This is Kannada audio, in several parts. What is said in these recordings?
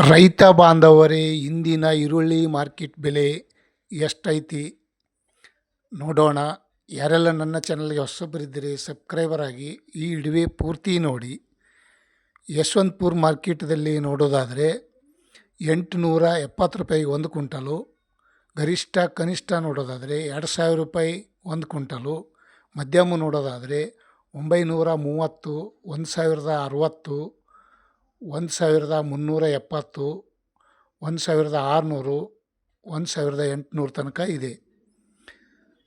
ರೈತ ಬಾಂಧವರೇ, ಇಂದಿನ ಈರುಳ್ಳಿ ಮಾರ್ಕೆಟ್ ಬೆಲೆ ಎಷ್ಟೈತಿ? ನೋಡೋಣ. ಯಾರೆಲ್ಲ ನನ್ನ ಚಾನಲ್ಗೆ ಹೊಸಬರಿದ್ದರೆ, ಸಬ್ಸ್ಕ್ರೈಬರ್ ಆಗಿ ಈ ಇಡುವೆ ಪೂರ್ತಿ ನೋಡಿ. ಯಶವಂತಪುರ ಮಾರ್ಕೆಟ್ದಲ್ಲಿ ನೋಡೋದಾದರೆ ಎಂಟುನೂರ ಎಪ್ಪತ್ತು ರೂಪಾಯಿ ಒಂದು ಕುಂಟಲು ಗರಿಷ್ಠ ಕನಿಷ್ಠ ನೋಡೋದಾದರೆ ಎರಡು ಸಾವಿರ ರೂಪಾಯಿ ಒಂದು ಕುಂಟಲು ಮಧ್ಯಮ ನೋಡೋದಾದರೆ ಒಂಬೈನೂರ ಮೂವತ್ತು, ಒಂದು ಸಾವಿರದ ಅರುವತ್ತು ಒಂದು ಸಾವಿರದ ಮುನ್ನೂರ ಎಪ್ಪತ್ತು, ಒಂದು ಸಾವಿರದ ಆರುನೂರು, ಒಂದು ಸಾವಿರದ ಎಂಟುನೂರು ತನಕ ಇದೆ.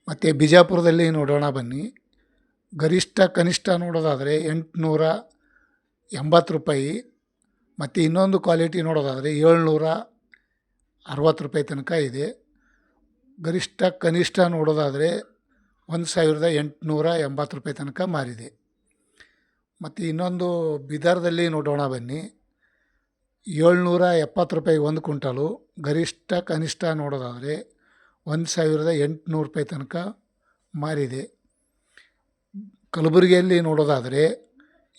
ಮತ್ತು ಬಿಜಾಪುರದಲ್ಲಿ ನೋಡೋಣ ಬನ್ನಿ. ಗರಿಷ್ಠ ಕನಿಷ್ಠ ನೋಡೋದಾದರೆ ಎಂಟುನೂರ ಎಂಬತ್ತು ರೂಪಾಯಿ. ಮತ್ತು ಇನ್ನೊಂದು ಕ್ವಾಲಿಟಿ ನೋಡೋದಾದರೆ ಏಳ್ನೂರ ಅರವತ್ತು ರೂಪಾಯಿ ತನಕ ಇದೆ. ಗರಿಷ್ಠ ಕನಿಷ್ಠ ನೋಡೋದಾದರೆ ಒಂದು ಸಾವಿರದ ಎಂಟುನೂರ ಎಂಬತ್ತು ರೂಪಾಯಿ ತನಕ ಮಾರಿದೆ. ಮತ್ತು ಇನ್ನೊಂದು ಬಿದರ್ದಲ್ಲಿ ನೋಡೋಣ ಬನ್ನಿ. ಏಳ್ನೂರ ಎಪ್ಪತ್ತು ರೂಪಾಯಿ ಒಂದು ಕುಂಟಲು ಗರಿಷ್ಠ ಕನಿಷ್ಠ ನೋಡೋದಾದರೆ ಒಂದು ಸಾವಿರದ ಎಂಟುನೂರು ರೂಪಾಯಿ ತನಕ ಮಾರಿದೆ. ಕಲಬುರಗಿಯಲ್ಲಿ ನೋಡೋದಾದರೆ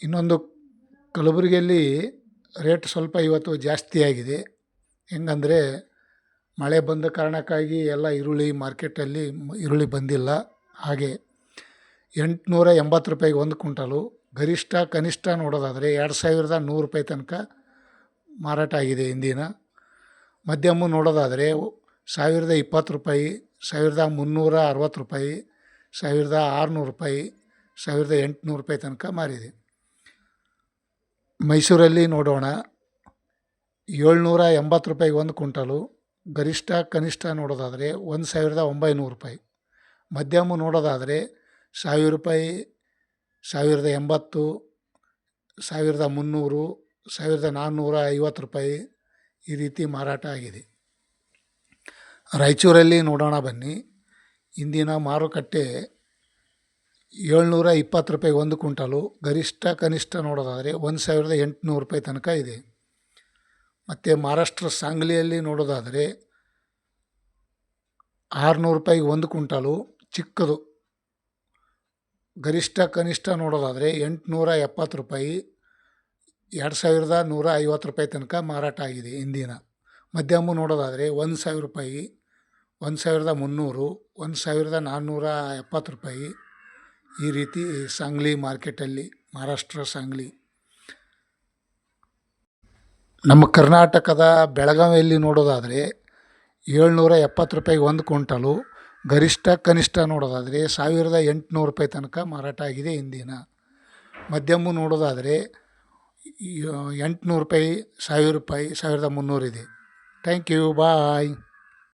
ಇನ್ನೊಂದು ಕಲಬುರಗಿಯಲ್ಲಿ ರೇಟ್ ಸ್ವಲ್ಪ ಇವತ್ತು ಜಾಸ್ತಿ ಆಗಿದೆ. ಹೆಂಗಂದರೆ ಮಳೆ ಬಂದ ಕಾರಣಕ್ಕಾಗಿ ಎಲ್ಲ ಈರುಳ್ಳಿ ಮಾರ್ಕೆಟಲ್ಲಿ ಈರುಳ್ಳಿ ಬಂದಿಲ್ಲ. ಹಾಗೆ ಎಂಟುನೂರ ಎಂಬತ್ತು ರೂಪಾಯಿಗೆ ಒಂದು ಕುಂಟಲು ಗರಿಷ್ಠ ಕನಿಷ್ಠ ನೋಡೋದಾದರೆ ಎರಡು ಸಾವಿರದ ನೂರು ರೂಪಾಯಿ ತನಕ ಮಾರಾಟ ಆಗಿದೆ ಇಂದಿನ ಮಧ್ಯಮ ನೋಡೋದಾದರೆ ಸಾವಿರದ ಇಪ್ಪತ್ತು ರೂಪಾಯಿ, ಸಾವಿರದ ಮುನ್ನೂರ ಅರವತ್ತು ರೂಪಾಯಿ, ಸಾವಿರದ ಆರುನೂರು ರೂಪಾಯಿ, ಸಾವಿರದ ಎಂಟುನೂರು ರೂಪಾಯಿ ತನಕ ಮಾರಿದೆ. ಮೈಸೂರಲ್ಲಿ ನೋಡೋಣ. ಏಳ್ನೂರ ಎಂಬತ್ತು ರೂಪಾಯಿಗೆ ಒಂದು ಕುಂಟಲು ಗರಿಷ್ಠ ಕನಿಷ್ಠ ನೋಡೋದಾದರೆ ಒಂದು ಸಾವಿರದ ಒಂಬೈನೂರು ರೂಪಾಯಿ. ಮಧ್ಯಮ ನೋಡೋದಾದರೆ ಸಾವಿರ ರೂಪಾಯಿ ಸಾವಿರದ ಎಂಬತ್ತು, ಸಾವಿರದ ಮುನ್ನೂರು, ಸಾವಿರದ ನಾನ್ನೂರ ಐವತ್ತು ರೂಪಾಯಿ ಈ ರೀತಿ ಮಾರಾಟ ಆಗಿದೆ. ರಾಯಚೂರಲ್ಲಿ ನೋಡೋಣ ಬನ್ನಿ. ಇಂದಿನ ಮಾರುಕಟ್ಟೆ ಏಳ್ನೂರ ಇಪ್ಪತ್ತು ರೂಪಾಯಿ ಒಂದು ಕುಂಟಲು ಗರಿಷ್ಠ ಕನಿಷ್ಠ ನೋಡೋದಾದರೆ ಒಂದು ಸಾವಿರದ ಎಂಟುನೂರು ರೂಪಾಯಿ ತನಕ ಇದೆ. ಮತ್ತು ಮಹಾರಾಷ್ಟ್ರ ಸಾಂಗ್ಲಿಯಲ್ಲಿ ನೋಡೋದಾದರೆ ಆರುನೂರು ರೂಪಾಯಿಗೆ ಒಂದು ಕುಂಟಲು ಚಿಕ್ಕದು ಗರಿಷ್ಠ ಕನಿಷ್ಠ ನೋಡೋದಾದರೆ ಎಂಟುನೂರ ಎಪ್ಪತ್ತು ರೂಪಾಯಿ, ಎರಡು ಸಾವಿರದ ನೂರ ಐವತ್ತು ರೂಪಾಯಿ ತನಕ ಮಾರಾಟ ಆಗಿದೆ ಇಂದಿನ. ಮಧ್ಯಮ ನೋಡೋದಾದರೆ ಒಂದು ಸಾವಿರ ರೂಪಾಯಿ, ಒಂದು ಸಾವಿರದ ಮುನ್ನೂರು, ಒಂದು ಸಾವಿರದ ನಾನ್ನೂರ ಎಪ್ಪತ್ತು ರೂಪಾಯಿ ಈ ರೀತಿ ಸಾಂಗ್ಲಿ ಮಾರ್ಕೆಟಲ್ಲಿ, ಮಹಾರಾಷ್ಟ್ರ ಸಾಂಗ್ಲಿ. ನಮ್ಮ ಕರ್ನಾಟಕದ ಬೆಳಗಾವಿಯಲ್ಲಿ ನೋಡೋದಾದರೆ ಏಳ್ನೂರ ಎಪ್ಪತ್ತು ರೂಪಾಯಿಗೆ ಒಂದು ಕುಂಟಲು ಗರಿಷ್ಠ ಕನಿಷ್ಠ ನೋಡೋದಾದರೆ ಸಾವಿರದ ಎಂಟುನೂರು ರೂಪಾಯಿ ತನಕ ಮಾರಾಟ ಆಗಿದೆ ಇಂದಿನ. ಮಧ್ಯಮ ನೋಡೋದಾದರೆ ಎಂಟುನೂರು ರೂಪಾಯಿ, ಸಾವಿರ ರೂಪಾಯಿ, ಸಾವಿರದ ಮುನ್ನೂರಿದೆ ಥ್ಯಾಂಕ್ ಯು ಬಾಯ್